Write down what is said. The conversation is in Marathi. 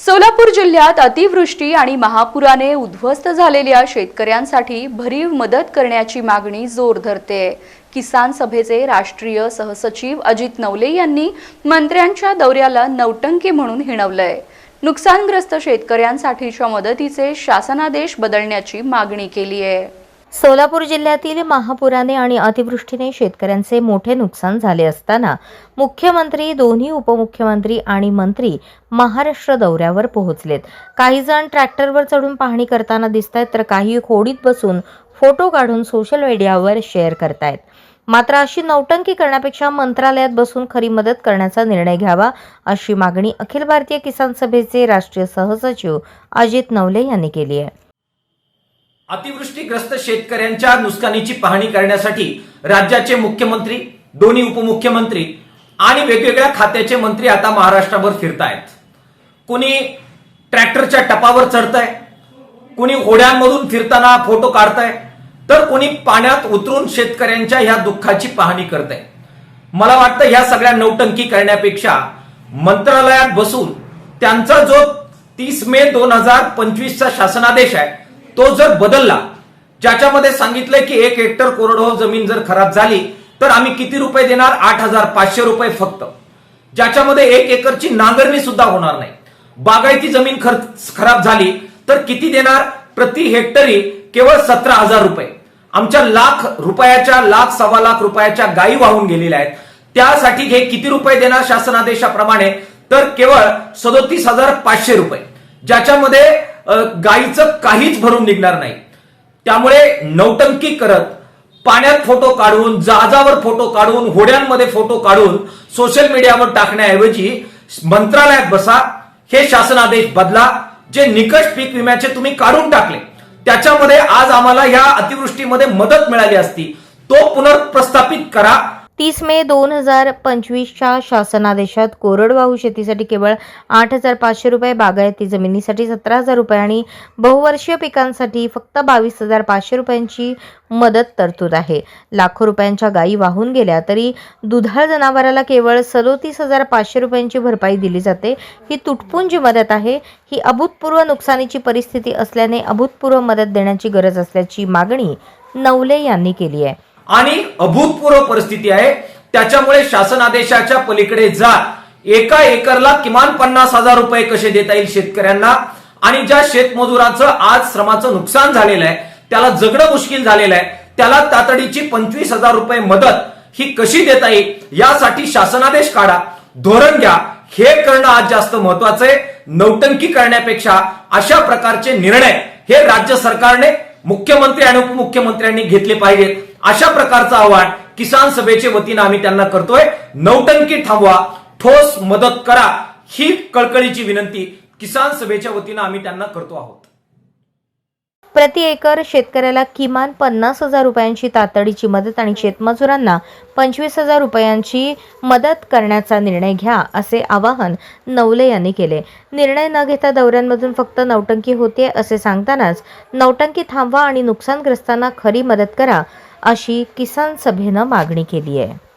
सोलापूर जिल्ह्यात अतिवृष्टी आणि महापुराने उद्ध्वस्त झालेल्या शेतकऱ्यांसाठी भरीव मदत करण्याची मागणी जोर धरते. किसान सभेचे राष्ट्रीय सहसचिव अजित नवले यांनी मंत्र्यांच्या दौऱ्याला नौटंकी म्हणून हिणवलंय. नुकसानग्रस्त शेतकऱ्यांसाठीच्या मदतीचे शासनादेश बदलण्याची मागणी केली आहे सोलापूर जिल्ह्यातील महापुराने आणि अतिवृष्टीने शेतकऱ्यांचे मोठे नुकसान झाले असताना मुख्यमंत्री दोन्ही उपमुख्यमंत्री आणि मंत्री महाराष्ट्र दौऱ्यावर पोहोचलेत. काही जण ट्रॅक्टरवर चढून पाहणी करताना दिसत आहेत तर काही खोडीत बसून फोटो काढून सोशल मीडियावर शेअर करतायत. मात्र अशी नौटंकी करण्यापेक्षा मंत्रालयात बसून खरी मदत करण्याचा निर्णय घ्यावा अशी मागणी अखिल भारतीय किसान सभेचे राष्ट्रीय सहसचिव अजित नवले यांनी केली आहे. अतिवृष्टीग्रस्त शेतकऱ्यांच्या नुकसानीची पाहणी करण्यासाठी राज्याचे मुख्यमंत्री दोन्ही उपमुख्यमंत्री आणि वेगवेगळ्या खात्याचे मंत्री आता महाराष्ट्राभर फिरतायत. कुणी ट्रॅक्टरच्या टपावर चढतंय कुणी होड्यांमधून फिरताना फोटो काढताय तर कुणी पाण्यात उतरून शेतकऱ्यांच्या ह्या दुःखाची पाहणी करतंय. मला वाटतं ह्या सगळ्या नौटंकी करण्यापेक्षा मंत्रालयात बसून त्यांचा जो तीस मे दोन हजार पंचवीसचा शासनादेश आहे तो जर बदलला ज्याच्यामध्ये सांगितलंय की एक हेक्टर कोरडवाहू जमीन जर खराब झाली तर आम्ही किती रुपये देणार? आठ हजार पाचशे रुपये फक्त. ज्याच्यामध्ये एक एकरची नांगरणी सुद्धा होणार नाही. बागायती जमीन खर- खराब झाली तर किती देणार? प्रति हेक्टरी केवळ सतरा हजार रुपये. आमच्या लाख रुपयाच्या लाख सव्वा लाख रुपयाच्या गायी वाहून गेलेल्या आहेत. त्यासाठी हे किती रुपये देणार शासनादेशाप्रमाणे? तर केवळ सदोतीस हजार पाचशे रुपये. ज्याच्यामध्ये गायीचं काहीच भरून निघणार नाही. त्यामुळे नौटंकी करत पाण्यात फोटो काढून जहाजावर फोटो काढून होड्यांमध्ये फोटो काढून सोशल मीडियावर टाकण्याऐवजी मंत्रालयात बसा हे शासनादेश बदला जे निकष पीक विम्याचे तुम्ही काढून टाकले. त्याच्यामध्ये आज आम्हाला या अतिवृष्टीमध्ये मदत मिळाली असती. तो पुनर्प्रस्थापित करा. तीस मे दोन हजार पंचवीसच्या शासनादेशात कोरडवाहू शेतीसाठी केवळ आठ हजार पाचशे रुपये बागायती जमिनीसाठी सतरा हजार रुपये आणि बहुवर्षीय पिकांसाठी फक्त बावीस हजार पाचशे रुपयांची मदत तरतूद आहे. लाखो रुपयांच्या गायी वाहून गेल्या तरी दुधाळ जनावराला केवळ सदोतीस हजार पाचशे रुपयांची भरपाई दिली जाते. ही तुटपुंजी मदत आहे ही अभूतपूर्व नुकसानीची परिस्थिती असल्याने अभूतपूर्व मदत देण्याची गरज असल्याची मागणी नवले यांनी केली आहे. आणि अभूतपूर्व परिस्थिती आहे. त्याच्यामुळे शासन आदेशाच्या पलीकडे जा. एका एकरला किमान पन्नास हजार रुपये कसे देता येईल शेतकऱ्यांना? आणि ज्या शेतमजुराचं आज श्रमाचं नुकसान झालेलं आहे त्याला जगणं मुश्किल झालेलं आहे त्याला तातडीची पंचवीस हजार रुपये मदत ही कशी देता येईल यासाठी शासनादेश काढा. धोरण घ्या. हे करणं आज जास्त महत्वाचं आहे. नौटंकी करण्यापेक्षा अशा प्रकारचे निर्णय हे राज्य सरकारने मुख्यमंत्री आणि उपमुख्यमंत्र्यांनी घेतले पाहिजेत. अशा प्रकारचं आव्हान किसान सभेचे वतीनं आम्ही त्यांना करतोय. नौटंकी थांबवा ठोस मदत करा ही कळकळीची विनंती किसान सभेच्या वतीनं आम्ही त्यांना करतो आहोत. प्रति एकर शेतकऱ्याला किमान पन्नास हजार रुपयांची तातडीची मदत आणि शेतमजुरांना पंचवीस हजार रुपयांची मदत करण्याचा निर्णय घ्या असे आवाहन नवले यांनी केले. निर्णय न घेता दौऱ्यांमधून फक्त नौटंकी होते असे सांगतानाच नौटंकी थांबवा आणि नुकसानग्रस्तांना खरी मदत करा अशी किसान सभेनं मागणी केली आहे.